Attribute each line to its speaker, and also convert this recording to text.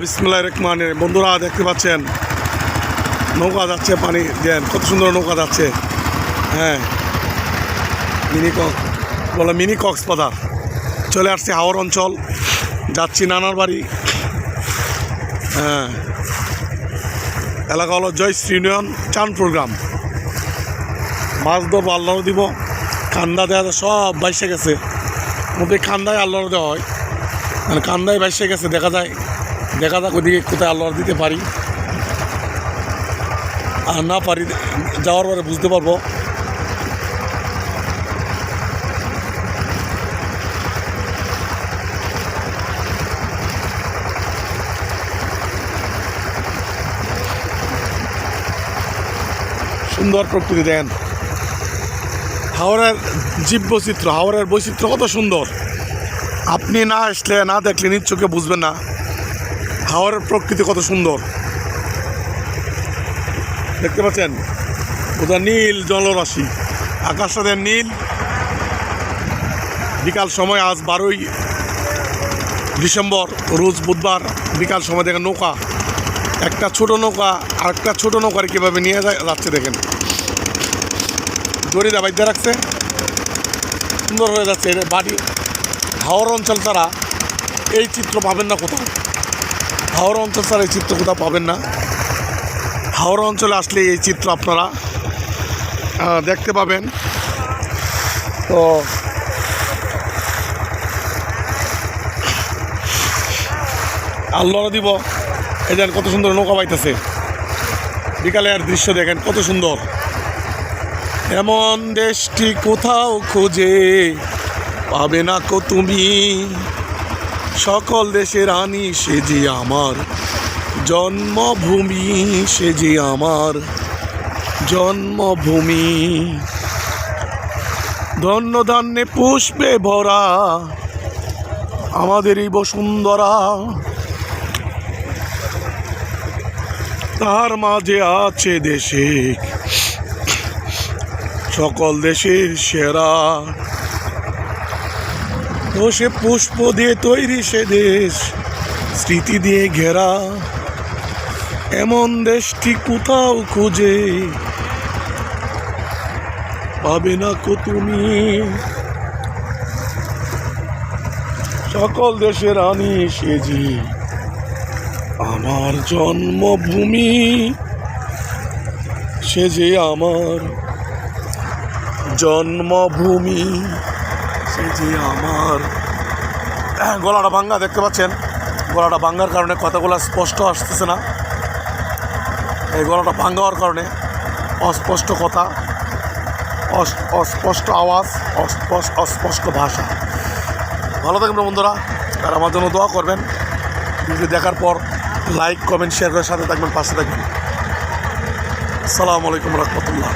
Speaker 1: বিসমুল্লাহ রহমানের বন্ধুরা, দেখতে পাচ্ছেন? নৌকা যাচ্ছে পানি দেন কত সুন্দর নৌকা যাচ্ছে। হ্যাঁ। মিনি কক বলে মিনি কক্সবাজার চলে আসছে হাওর অঞ্চল। যাচ্ছি নানার বাড়ি। হ্যাঁ। এলাকা হলো জয়শ্রী ইউনিয়ন চান প্রোগ্রাম মাছ ধরবো আল্লাহ দিব। কান্দা দেওয়া সব বাইসে গেছে। মধ্যে কান্দায় আল্লাহর দেওয়া হয়। মানে কান্দায় বাইসে গেছে, দেখা যায়। দেখা যাক ওদিকে কোথায় আল্লাহর দিতে পারি। আর না পারি, যাওয়ার পরে বুঝতে পারব। সুন্দর প্রকৃতি দেন হাওড়ের জীব বৈচিত্র্য হাওড়ের বৈচিত্র্য কত সুন্দর। আপনি না আসলে, না দেখলে নিজ চোখে বুঝবেন না। হাওড়ের প্রকৃতি কত সুন্দর। দেখতে পাচ্ছেন? ওটা নীল জলরাশি। আকাশটা দেন নীল। বিকাল সময় আজ বারোই ডিসেম্বর, রোজ বুধবার বিকাল সময় দেখেন নৌকা। একটা ছোট নৌকা আর একটা ছোট নৌকার কীভাবে নিয়ে যায়, যাচ্ছে দেখেন। দড়িটা বাইদ্যা রাখছে। সুন্দর হয়ে যাচ্ছে বাড়ি হাওড় অঞ্চল তারা এই চিত্র পাবেন না কোথাও। হাওড়া অঞ্চল ছাড়া এই চিত্র কোথাও পাবেন না। হাওড়া অঞ্চলে আসলে এই চিত্র আপনারা দেখতে পাবেন। তো আল্লাহ দিব। এই দেখেন কত সুন্দর নৌকা পাইতেছে আর দৃশ্য দেখেন কত সুন্দর। এমন দেশটি কোথাও খোঁজে পাবে না কো তুমি। সকল দেশের রানী সে যে আমার। জন্মভূমি সে যে আমার। জন্মভূমি। ধন্য ধান্যে পুষ্পে ভরা আমাদের এই বসুন্ধরা। তার মাঝে আছে দেশে। সকল দেশের সেরা সে পুষ্প দিয়ে তৈরি সে দেশ, স্মৃতি দিয়ে ঘেরা। এমন দেশটি কোথাও খুঁজে পাবে না কো তুমি। সকল দেশের রানী সেজি, আমার জন্মভূমি সে যে আমার জন্মভূমি। সে যে আমার গলাটা ভাঙ্গা, দেখতে পাচ্ছেন? গলাটা ভাঙ্গার কারণে কথাগুলো স্পষ্ট আসতেছে না। এই গলাটা ভাঙ্গা হওয়ার কারণে অস্পষ্ট কথা, অস- অস্পষ্ট আওয়াজ অস্পষ্ট অস্পষ্ট ভাষা। ভালো থাকবেন বন্ধুরা, আর আমার জন্য দোয়া করবেন। ভিডিও দেখার পর লাইক, কমেন্ট, শেয়ার করে সাথে থাকবেন, পাশে থাকবেন। আসসালামু আলাইকুম রহমতুল্লাহ।